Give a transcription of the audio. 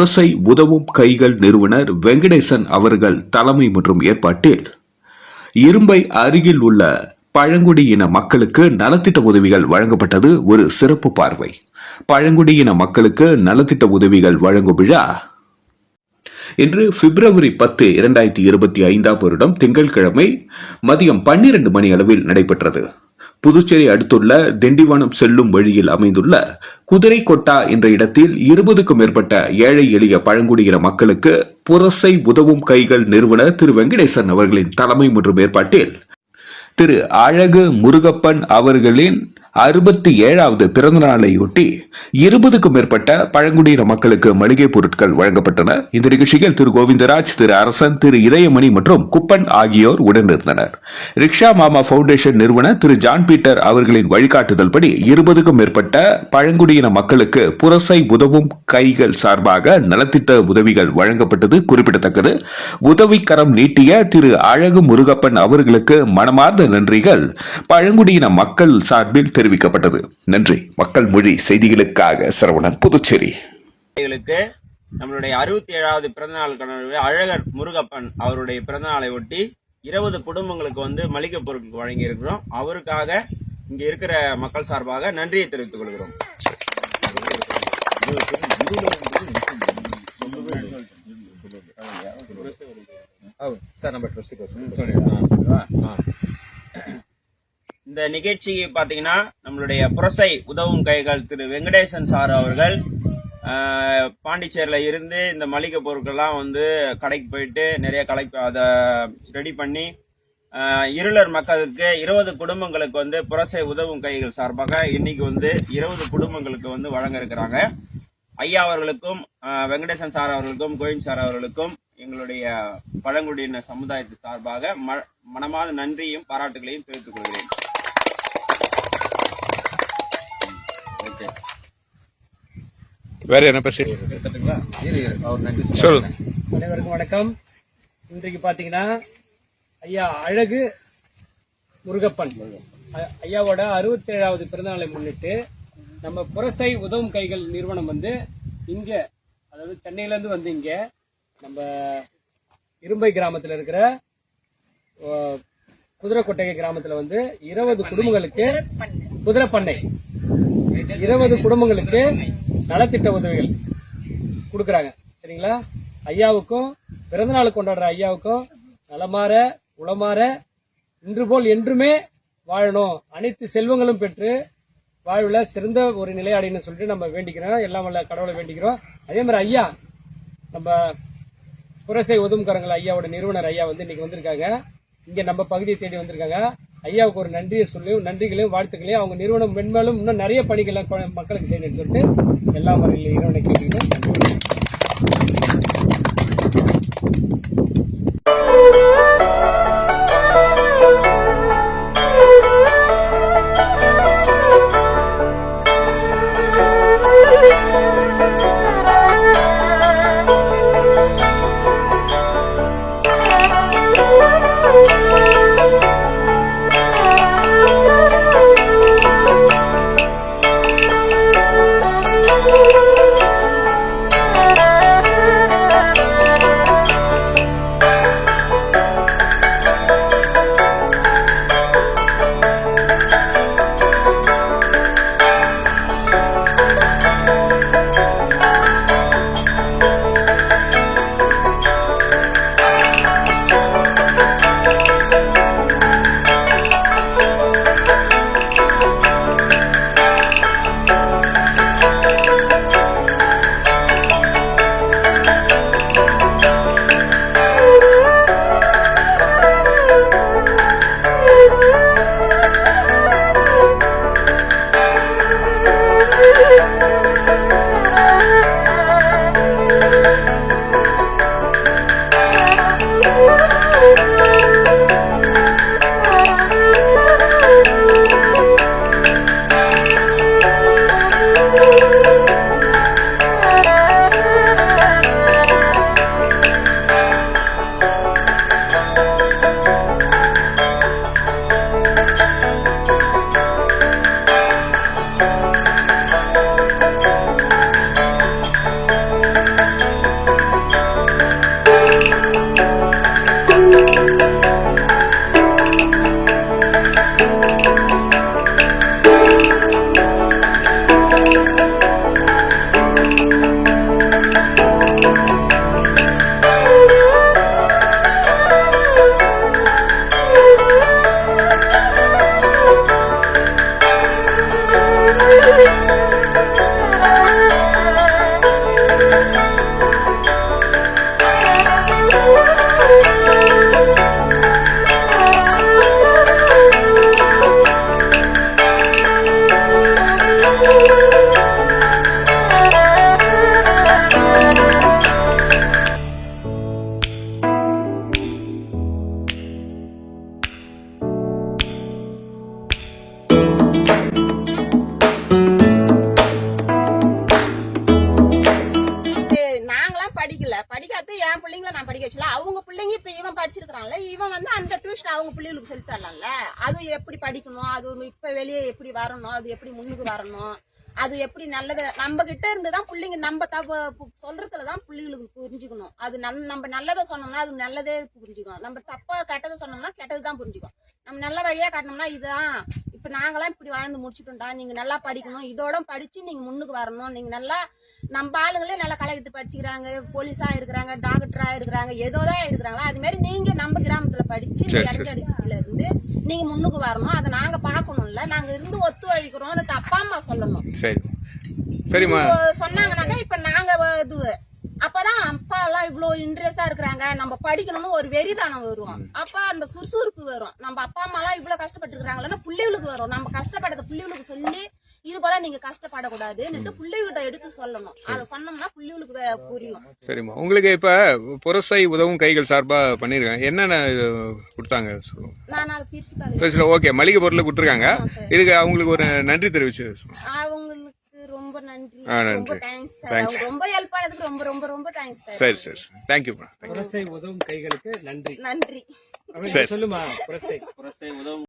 அரசை உதவும் கைகள் நிறுவனர் வெங்கடேசன் அவர்கள் தலைமை மற்றும் ஏற்பாட்டில். இரும்பை அருகில் உள்ள பழங்குடியின மக்களுக்கு நலத்திட்ட உதவிகள் வழங்கப்பட்டது ஒரு சிறப்பு பார்வை. பழங்குடியின மக்களுக்கு நலத்திட்ட உதவிகள் வழங்கும் விழா இன்று பிப்ரவரி பத்து இரண்டாயிரத்தி இருபத்தி ஐந்தாம் வருடம் திங்கட்கிழமை மதியம் பன்னிரண்டு மணி அளவில் நடைபெற்றது. புதுச்சேரி அடுத்துள்ள திண்டிவனம் செல்லும் வழியில் அமைந்துள்ள குதிரை கொட்டா என்ற இடத்தில் இருபதுக்கும் மேற்பட்ட ஏழை எளிய பழங்குடியின மக்களுக்கு புரசை உதவும் கைகள் நிறுவனர் திரு. வெங்கடேசன் அவர்களின் தலைமை மற்றும் ஏற்பாட்டில் திரு. அழகு முருகப்பன் அவர்களின் அறுபத்தி ஏழாவது பிறந்த நாளையொட்டி இருபதுக்கும் மேற்பட்ட பழங்குடியின மக்களுக்கு மளிகை பொருட்கள் வழங்கப்பட்டன. இந்த நிகழ்ச்சியில் திரு கோவிந்தராஜ் திரு அரசன் திரு இதயமணி மற்றும் குப்பன் ஆகியோர் உடனிருந்தனர். ரிக்ஷா மாமா பவுண்டேஷன் நிறுவனர் திரு ஜான் பீட்டர் அவர்களின் வழிகாட்டுதல் படி இருபதுக்கும் மேற்பட்ட பழங்குடியின மக்களுக்கு புரசை உதவும் கைகள் சார்பாக நலத்திட்ட உதவிகள் வழங்கப்பட்டது குறிப்பிடத்தக்கது. உதவிக்கரம் நீட்டிய திரு அழகு முருகப்பன் அவர்களுக்கு மனமார்ந்த நன்றிகள். பழங்குடியின மக்கள் சார்பில் தெரிவிக்கப்பட்டது. நன்றி. மக்கள் மொழி செய்திகளுக்காக சரவணன் புதுச்சேரி. நம்மளுடைய அறுபத்தி ஏழாவது பிறந்தநாள் கணவர் அழகர் முருகப்பன் அவருடைய பிறந்தநாளை ஒட்டி இருபது குடும்பங்களுக்கு வந்து மளிகை பொருட்கள் வழங்கி இருக்கிறோம் அவருக்காக இங்க இருக்கிற மக்கள் சார்பாக நன்றியை தெரிவித்துக் கொள்கிறோம். இந்த நிகழ்ச்சி பார்த்தீங்கன்னா நம்மளுடைய புரசை உதவும் கைகள் திரு வெங்கடேசன் சார் அவர்கள் பாண்டிச்சேரியில் இருந்து இந்த மளிகை பொருட்கள்லாம் வந்து கடைக்கு போயிட்டு நிறைய கலெக்ட் அதை ரெடி பண்ணி இருளர் மக்களுக்கு இருபது குடும்பங்களுக்கு வந்து புரசை உதவும் கைகள் சார்பாக இன்னைக்கு வந்து இருபது குடும்பங்களுக்கு வந்து வழங்க இருக்கிறாங்க. ஐயா அவர்களுக்கும் வெங்கடேசன் சார் அவர்களுக்கும் கோவிந்த் சார் அவர்களுக்கும் எங்களுடைய பழங்குடியின சமுதாயத்து சார்பாக ம- மனமாத நன்றியும் பாராட்டுகளையும் தெரிவித்துக் கொள்கிறேன். வேற என்ன பேசி சொல் அனைவருக்கும் வணக்கம். இன்றைக்கு பார்த்தீங்கன்னா ஐயா அழகு முருகப்பன். ஐயாவோட அறுபத்தேழாவது பிறந்தநாளை முன்னிட்டு நம்ம புரசை உதவும் கைகள் நிறுவனம் வந்து இங்க அதாவது சென்னையிலேருந்து வந்து இங்க நம்ம இரும்பை கிராமத்தில் இருக்கிற குதிரைக்கொட்டகை கிராமத்தில் வந்து இருபது குடும்பங்களுக்கு குதிரைப்பண்ணை. இருபது குடும்பங்களுக்கு நலத்திட்ட உதவிகள் கொடுக்குறாங்க. சரிங்களா? ஐயாவுக்கும் பிறந்தநாள் கொண்டாடுற ஐயாவுக்கும் நலமாற உளமாற இன்று போல் என்றுமே வாழணும். அனைத்து செல்வங்களும் பெற்று வாழ்வில் சிறந்த ஒரு நிலை அடையணும் சொல்லிட்டு நம்ம வேண்டிக்கிறோம். எல்லாம் வல்ல கடவுளை வேண்டிக்கிறோம். அதே மாதிரி ஐயா நம்ம புரசை உதவுக்காரங்கள் ஐயாவோட நிறுவனர் ஐயா வந்து இன்னைக்கு வந்திருக்காங்க. இங்கே நம்ம பகுதியை தேடி வந்திருக்காங்க. ஐயாவுக்கு ஒரு நன்றியை சொல்லியும் நன்றிகளையும் வாழ்த்துக்களையும் அவங்க நிறுவனம் மென்மேலும் இன்னும் நிறைய பணிகளை மக்களுக்கு செய்யணும்னு சொல்லிட்டு எல்லா முறையில் இறைவனை கேட்டுக்கிட்டு Música இல்ல என் பிள்ளைங்கள நான் படிக்க வச்சல அவங்க பிள்ளைங்க இப்ப இவன் படிச்சிருக்கிறான்ல இவன் வந்து அந்த டியூஷன் அவங்க பிள்ளைகளுக்கு சொல்லி தரலாம்ல. அது எப்படி படிக்கணும்? அது இப்ப வெளியே எப்படி வரணும்? அது எப்படி முன்னுக்கு வரணும்? அது எப்படி நல்லது? நம்ம கிட்ட இருந்து தான் பிள்ளைங்க நம்ம தவ சொல்றதுலதான் சொல்றதுல தான் பிள்ளைங்களுக்கு புரிஞ்சுக்கணும். அது நல் நம்ம நல்லதை சொன்னோம்னா அது நல்லதே புரிஞ்சுக்கும். நம்ம தப்பா கெட்டதை சொன்னோம்னா கெட்டது தான் புரிஞ்சுக்கும். நம்ம நல்ல வழியா காட்டினோம்னா இதுதான் இப்ப நாங்களாம் இப்படி வாழ்ந்து முடிச்சுட்டோம்டா. நீங்க நல்லா படிக்கணும். இதோட படிச்சு நீங்க முன்னுக்கு வரணும். நீங்க நல்லா நம்ம ஆளுங்களே நல்லா கலெக்டர் படிச்சுக்கிறாங்க. போலீஸா இருக்கிறாங்க டாக்டரா இருக்கிறாங்க ஏதோதான் இருக்கிறாங்களா? அது மாதிரி நீங்க நம்ம கிராமத்துல படிச்சு இந்த சரி, சரி. இறங்கி அடிச்சுல இருந்து நீங்க முன்னுக்கு வரணும். அதை நாங்க பாக்கணும்ல நாங்க இருந்து ஒத்துழைக்கிறோம்னு அப்பா அம்மா சொல்லணும். சரி. சரிம்மா. இது சொன்னாங்கன்னாக்கா இப்ப நாங்க வ- இது அப்பதான் அப்பா எல்லாம் இவ்வளவு இன்ட்ரெஸ்டா இருக்கிறாங்க. நம்ம படிக்கணும்னு ஒரு வெறிதானம் வரும். அப்ப அந்த சுறுசுறுப்பு வரும். நம்ம அப்பா அம்மா எல்லாம் இவ்வளவு கஷ்டப்பட்டு பிள்ளைகளுக்கு வரும். நம்ம கஷ்டப்படாத பிள்ளைகளுக்கு சொல்லி இது போல நீங்க கஷ்டப்படக்கூடாதுன்னுட்டு பிள்ளைகிட்ட எடுத்து சொல்லணும். அதை சொன்னோம்னா பிள்ளைகளுக்கு புரியும். சரிம்மா. உங்களுக்கு இப்ப புரசை உதவும் கைகள் சார்பா பண்ணிருக்காங்க என்னென்ன கொடுத்தாங்க. நான் அதை பிரிச்சு ஓகே. மளிகை பொருள் கொடுத்துருக்காங்க. இதுக்கு அவங்களுக்கு ஒரு நன்றி தெரிவிச்சு சொல்லுங்க. நன்றி. ஆ, நன்றி. ரொம்ப தேங்க்ஸ் சார் ரொம்ப ஹெல்ப் பண்ணதுக்கு ரொம்ப ரொம்ப ரொம்ப தேங்க்ஸ் சார் சரி. சரி தேங்க்யூ புரசை உதவும் கைகளுக்கு நன்றி. நன்றி. சொல்லுமா புரசை? புரசை உதவும்